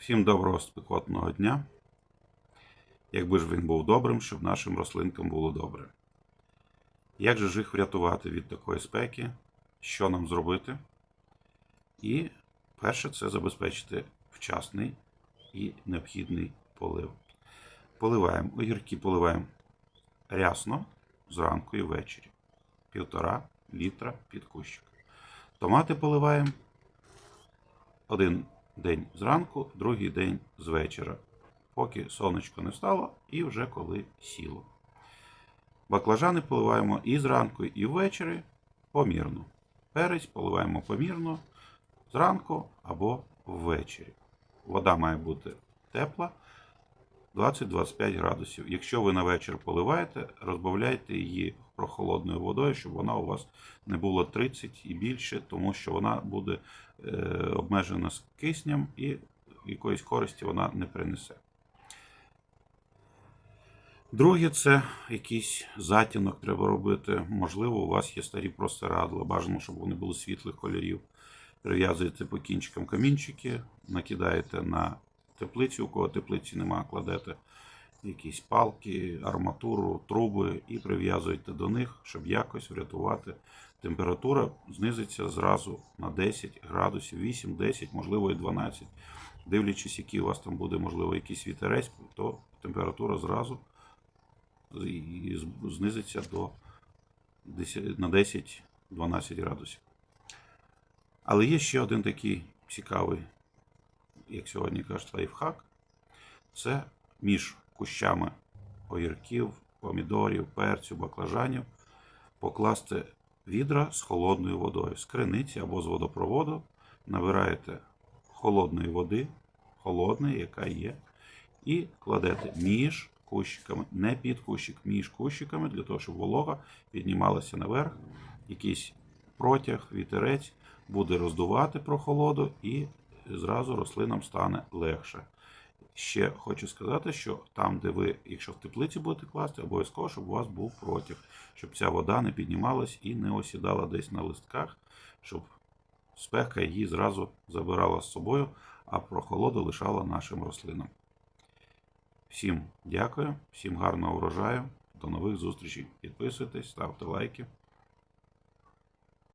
Всім доброго спекотного дня. Якби ж він був добрим, щоб нашим рослинкам було добре. Як же ж їх врятувати від такої спеки? Що нам зробити? І перше це забезпечити вчасний і необхідний полив. Поливаємо огірки поливаємо рясно зранку і ввечері. Півтора літра під кущик. Томати поливаємо один день зранку, другий день з вечора, поки сонечко не встало і вже коли сіло. Баклажани поливаємо і зранку, і ввечері помірно. Перець поливаємо помірно зранку або ввечері. Вода має бути тепла 20-25 градусів. Якщо ви на вечір поливаєте, розбавляйте її прохолодною водою, щоб вона у вас не було 30 і більше, тому що вона буде е, обмежена з киснем і якоїсь користі вона не принесе. Друге, це якийсь затінок треба робити. Можливо, у вас є старі простирадла, бажано, щоб вони були світлих кольорів. Прив'язуєте по кінчикам камінчики, накидаєте на теплицю, у кого теплиці нема, кладете якісь палки, арматуру, труби і прив'язуєте до них, щоб якось врятувати. Температура знизиться зразу на 10 градусів, 8-10, можливо і 12. Дивлячись, який у вас там буде, можливо, якийсь вітерець, то температура зразу знизиться до 10 на 10-12 градусів. Але є ще один такий цікавий, як сьогодні кажуть, лайфхак. Це між кущами огірків, помідорів, перцю, баклажанів покласти відра з холодною водою, з криниці або з водопроводу. Набираєте холодної води, холодної, яка є, і кладете між кущиками, не під кущик, між кущиками, для того, щоб волога піднімалася наверх, якийсь протяг, вітерець буде роздувати прохолоду і зразу рослинам стане легше. Ще хочу сказати, що там, де ви, якщо в теплиці будете класти, обов'язково, щоб у вас був протяг, щоб ця вода не піднімалась і не осідала десь на листках, щоб спека її зразу забирала з собою, а прохолоду лишала нашим рослинам. Всім дякую, всім гарного врожаю, до нових зустрічей. Підписуйтесь, ставте лайки.